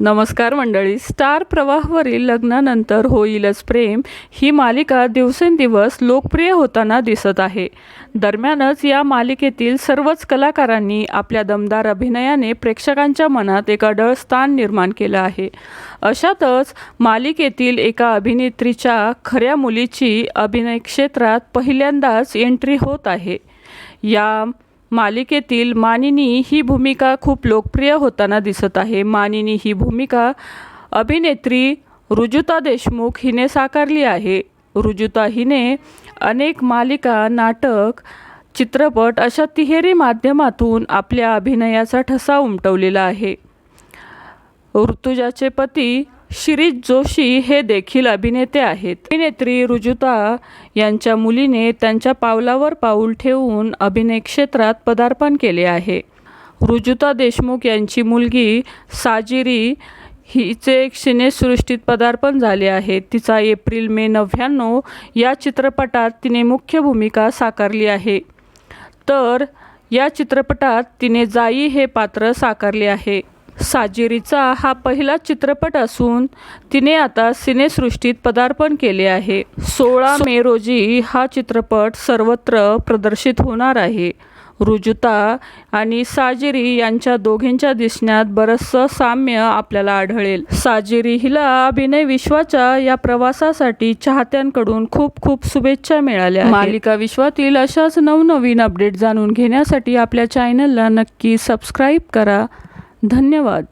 नमस्कार मंडळी. स्टार प्रवाहवरील लग्नानंतर होईलच प्रेम. ही मालिका दिवसेंदिवस लोकप्रिय होताना दिसत आहे. दरम्यानच या मालिकेतील सर्वच कलाकारांनी आपल्या दमदार अभिनयाने प्रेक्षकांच्या मनात एक अडळ स्थान निर्माण केलं आहे. अशातच मालिकेतील एका अभिनेत्रीच्या खऱ्या मुलीची अभिनय क्षेत्रात पहिल्यांदाच एंट्री होत आहे. या मालिकेतील मानिनी ही भूमिका खूप लोकप्रिय होताना दिसत आहे. मानिनी ही भूमिका अभिनेत्री रुजुता देशमुख हिने साकारली आहे. रुजुता हिने अनेक मालिका नाटक चित्रपट अशा तिहेरी माध्यमातून आपल्या अभिनयाचा ठसा उमटवलेला आहे. ऋतुजाचे पती शिरीष जोशी हे देखील अभिनेते आहेत. अभिनेत्री रुजुता यांच्या मुलीने त्यांच्या पावलावर पाऊल ठेवून अभिनय क्षेत्रात पदार्पण केले आहे. रुजुता देशमुख यांची मुलगी साजिरी हिचे एक सिनेसृष्टीत पदार्पण झाले आहे. तिचा एप्रिल मे नव्याण्णव या चित्रपटात तिने मुख्य भूमिका साकारली आहे. तर या चित्रपटात तिने जाई हे पात्र साकारले आहे. साजिरीचा हा पहिला चित्रपट असून तिने आता सिनेसृष्टीत पदार्पण केले आहे. सोळा मे रोजी हा चित्रपट सर्वत्र प्रदर्शित होणार आहे. रुजुता आणि साजिरी यांच्या दोघींच्या दिसण्यात बरंचसं साम्य आपल्याला आढळेल. साजिरी हिला अभिनय विश्वाच्या या प्रवासासाठी चाहत्यांकडून खूप खूप शुभेच्छा मिळाल्या मालिका विश्वातील अशाच नवनवीन अपडेट जाणून घेण्यासाठी आपल्या चॅनलला नक्की सबस्क्राईब करा. धन्यवाद.